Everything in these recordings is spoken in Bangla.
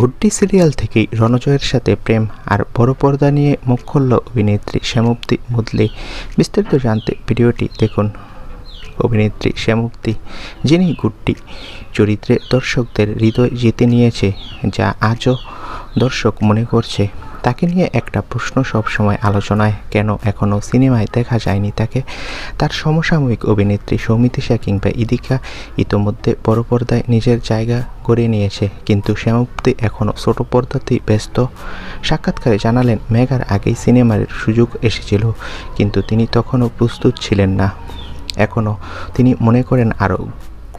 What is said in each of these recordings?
গুড্ডি সিরিয়াল থেকেই রণজয়ের সাথে প্রেম আর বড় পর্দা নিয়ে মুখ খুলল অভিনেত্রী শ্যামুক্তি মুদলি। বিস্তারিত জানতে ভিডিওটি দেখুন। অভিনেত্রী শ্যামুক্তি যিনি গুড্ডি চরিত্রে দর্শকদের হৃদয় জিতে নিয়েছে, যা আজও দর্শক মনে করছে। তাকে নিয়ে একটা প্রশ্ন সবসময় আলোচনায়, কেন এখনও সিনেমায় দেখা যায়নি তাকে? তার সমসাময়িক অভিনেত্রী সৌমিতিশা কিংবা ইদিকা ইতোমধ্যে বড় পর্দায় নিজের জায়গা করে নিয়েছে, কিন্তু শ্যামপ্তি এখনও ছোট পর্দাতেই ব্যস্ত। সাক্ষাৎকারে জানালেন মেঘার আগেই সিনেমার সুযোগ এসেছিল, কিন্তু তিনি তখনও প্রস্তুত ছিলেন না। এখনও তিনি মনে করেন আরও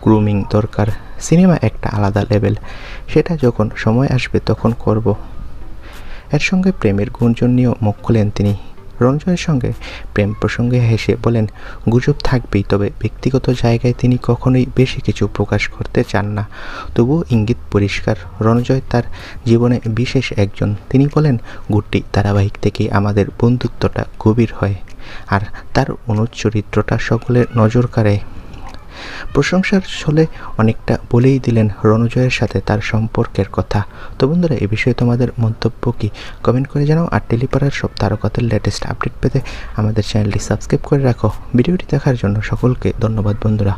গ্রুমিং দরকার। সিনেমা একটা আলাদা লেভেল, সেটা যখন সময় আসবে তখন করব। এর সঙ্গে প্রেমের গুঞ্জন নিয়েও মুখ খুলেন তিনি। রঞ্জনের সঙ্গে প্রেম প্রসঙ্গে হেসে বলেন, গুজব থাকবেই, তবে ব্যক্তিগত জায়গায় তিনি কখনোই বেশি কিছু প্রকাশ করতে চান না। তবুও ইঙ্গিত পরিষ্কার। রণজয় তার জীবনে বিশেষ একজন। তিনি বলেন, গুড্ডি, ধারাবাহিক থেকেই আমাদের বন্ধুত্বটা গভীর হয়, আর তার অনুচরিত্রটা সকলের নজর কাড়ে। প্রশংসার ছলে অনেকটা বলেই দিলেন রণজয়ের সাথে তার সম্পর্কের কথা। তো বন্ধুরা, এ বিষয়ে তোমাদের মন্তব্য কি? কমেন্ট করে জানাও আর টেলিপাড়ার সব তারকাতের লেটেস্ট আপডেট পেতে আমাদের চ্যানেলটি সাবস্ক্রাইব করে রাখো। ভিডিওটি দেখার জন্য সকলকে ধন্যবাদ বন্ধুরা।